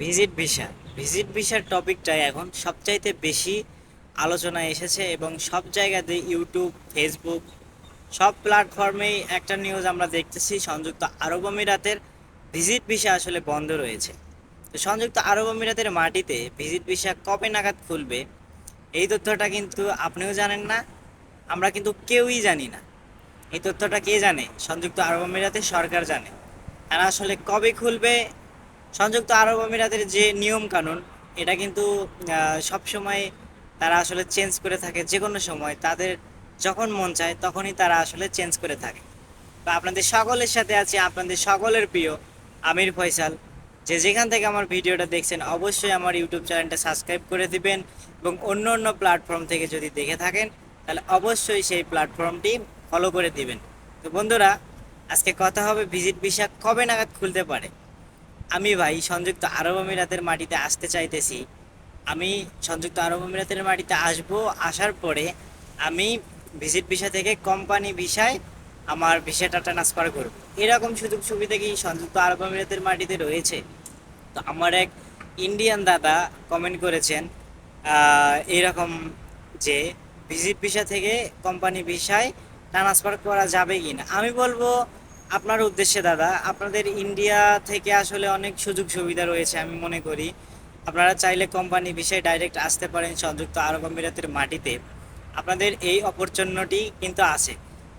Visit visa. Visit ভিসার টপিকটাই এখন সবচাইতে বেশি আলোচনায় এসেছে এবং সব জায়গাতে ইউটিউব, ফেসবুক সব প্ল্যাটফর্মেই একটা নিউজ আমরা দেখতেছি, সংযুক্ত আরব আমিরাতের ভিজিট ভিসা আসলে বন্ধ রয়েছে। তো সংযুক্ত আরব আমিরাতের মাটিতে ভিজিট ভিসা কবে নাগাদ খুলবে, এই তথ্যটা কিন্তু আপনিও জানেন না, আমরা কিন্তু কেউই জানি না। এই তথ্যটা কে জানে? সংযুক্ত আরব আমিরাতের সরকার জানে। আর আসলে কবে খুলবে সংযুক্ত আরব আমিরাতের যে নিয়ম কানুন, এটা কিন্তু সব সময় তারা আসলে চেঞ্জ করে থাকে যে কোনো সময়। তাদের যখন মন চায় তখনই তারা আসলে চেঞ্জ করে থাকে। তো আপনাদের সকলের সাথে আছে, আপনাদের সকলের প্রিয় আমির ফয়সাল। যে যেখান থেকে আমার ভিডিওটা দেখছেন, অবশ্যই আমার ইউটিউব চ্যানেলটা সাবস্ক্রাইব করে দিবেন এবং অন্য অন্য প্ল্যাটফর্ম থেকে যদি দেখে থাকেন, তাহলে অবশ্যই সেই প্ল্যাটফর্মটি ফলো করে দিবেন। তো বন্ধুরা, আজকে কথা হবে ভিজিট ভিসা কবে নাগাদ খুলতে পারে? আমি ভাই সংযুক্ত আরব আমিরাতের মাটিতে আসতে চাইতেছি। আমি সংযুক্ত আরব আমিরাতের মাটিতে আসব, আসার পরে আমি ভিজিট ভিসা থেকে কোম্পানি ভিসায় আমার ভিসাটা ট্রান্সফার করব। এরকম সুযোগ সুবিধা কি সংযুক্ত আরব আমিরাতের মাটিতে রয়েছে? তো আমার এক ইন্ডিয়ান দাদা কমেন্ট করেছেন এরকম যে ভিজিট ভিসা থেকে কোম্পানি ভিসায় ট্রান্সফার করা যাবে কি না আমি বলব আপনার উদ্দেশ্যে, দাদা, আপনাদের ইন্ডিয়া থেকে আসলে অনেক সুযোগ সুবিধা রয়েছে আমি মনে করি। আপনারা চাইলে কোম্পানি বিষয়ে ডাইরেক্ট আসতে পারেন সংযুক্ত আরব আমিরাতের মাটিতে। আপনাদের এই অপরচুনিটি কিন্তু আছে।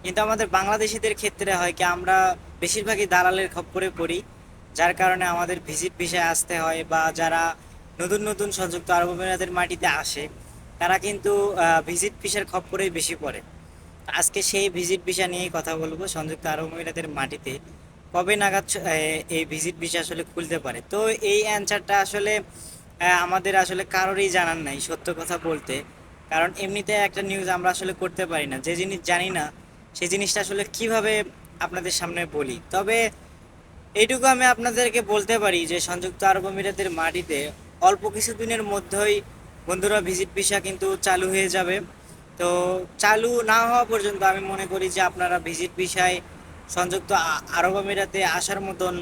কিন্তু আমাদের বাংলাদেশিদের ক্ষেত্রে হয় কি, আমরা বেশিরভাগই দালালের খপ্পরে পড়ি, যার কারণে আমাদের ভিজিট ভিসায় আসতে হয় বা যারা নতুন নতুন সংযুক্ত আরব আমিরাতের মাটিতে আসে, তারা কিন্তু ভিজিট ভিসার খপ্পরেই বেশি পড়ে। আজকে সেই ভিজিট ভিসা নিয়েই কথা বলব। সংযুক্ত আরব আমিরাতের মাটিতে। কবে নাগাদ এই ভিজিট ভিসা আসলে খুলতে পারে? তো এই অ্যান্সারটা আসলে আমাদের আসলে কারোরই জানার নাই, সত্য কথা বলতে। কারণ এমনিতে একটা নিউজ আমরা আসলে করতে পারি না। যে জিনিস জানি না সেই জিনিসটা আসলে কীভাবে আপনাদের সামনে বলি? তবে এইটুকু আমি আপনাদেরকে বলতে পারি যে, সংযুক্ত আরব আমিরাতের মাটিতে অল্প কিছুদিনের মধ্যেই বন্ধুরা ভিজিট ভিসা কিন্তু চালু হয়ে যাবে। তো চালু না হওয়া পর্যন্ত আমি মনে করি যে আপনারা ভিজিট ভিসায় সংযুক্ত আরব আমিরাতে আসার মতন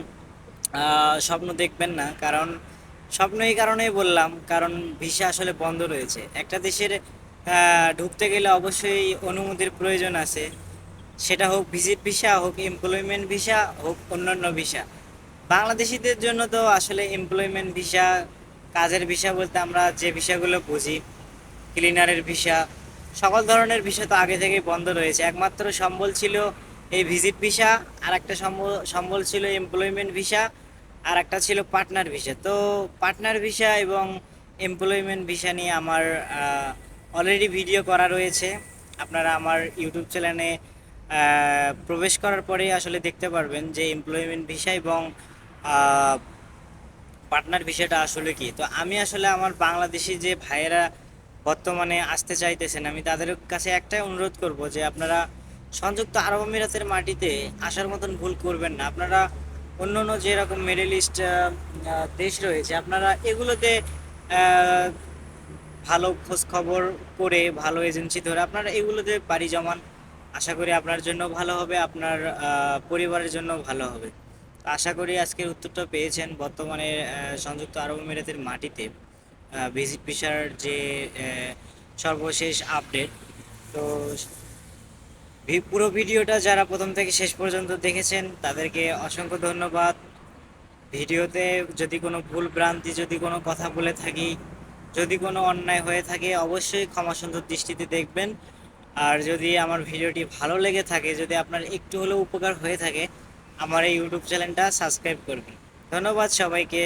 স্বপ্ন দেখবেন না। কারণ স্বপ্ন এই কারণেই বললাম, কারণ ভিসা আসলে বন্ধ রয়েছে। একটা দেশের ঢুকতে গেলে অবশ্যই অনুমতির প্রয়োজন আছে। সেটা হোক ভিজিট ভিসা হোক এমপ্লয়মেন্ট ভিসা হোক অন্যান্য ভিসা বাংলাদেশিদের জন্য তো আসলে এমপ্লয়মেন্ট ভিসা কাজের ভিসা বলতে আমরা যে ভিসাগুলো বুঝি ক্লিনারের ভিসা সকল ধরনের ভিসা তো আগে থেকেই বন্ধ রয়েছে। একমাত্র সম্বল ছিল এই ভিজিট ভিসা আর একটা সম্বল ছিল এমপ্লয়মেন্ট ভিসা আর একটা ছিল পার্টনার ভিসা। তো পার্টনার ভিসা এবং এমপ্লয়মেন্ট ভিসা নিয়ে আমার অলরেডি ভিডিও করা রয়েছে। আপনারা আমার ইউটিউব চ্যানেলে প্রবেশ করার পরেই আসলে দেখতে পারবেন যে এমপ্লয়মেন্ট ভিসা এবং পার্টনার ভিসাটা আসলে কি। তো আমি আসলে আমার বাংলাদেশি যে ভাইয়েরা বর্তমানে আসতে চাইতেছেন, আমি তাদের কাছে একটাই অনুরোধ করব যে আপনারা সংযুক্ত আরব আমিরাতের মাটিতে আসার মতন ভুল করবেন না। আপনারা অন্য অন্য যেরকম মিডল ইস্ট দেশ রয়েছে, আপনারা এগুলোতে ভালো খোঁজ খবর করে, ভালো এজেন্সি ধরে আপনারা এগুলোতে পাড়ি জমান। আশা করি আপনার জন্য ভালো হবে, আপনার পরিবারের জন্য ভালো হবে। আশা করি আজকের উত্তরটা পেয়েছেন বর্তমানে সংযুক্ত আরব আমিরাতের মাটিতে। ভিজিট ভিসার যে সর্বশেষ আপডেট তো পুরো ভিডিওটা যারা প্রথম থেকে শেষ পর্যন্ত দেখেছেন, তাদেরকে অসংখ্য ধন্যবাদ। ভিডিওতে যদি কোনো ভুল ভ্রান্তি, যদি কোনো কথা বলে থাকি, যদি কোনো অন্যায় হয়ে থাকে, অবশ্যই ক্ষমা সুন্দর দৃষ্টিতে দেখবেন। আর যদি আমার ভিডিওটি ভালো লেগে থাকে, যদি আপনার একটু হলেও উপকার হয়ে থাকে, আমার এই ইউটিউব চ্যানেলটা সাবস্ক্রাইব করবেন। ধন্যবাদ সবাইকে।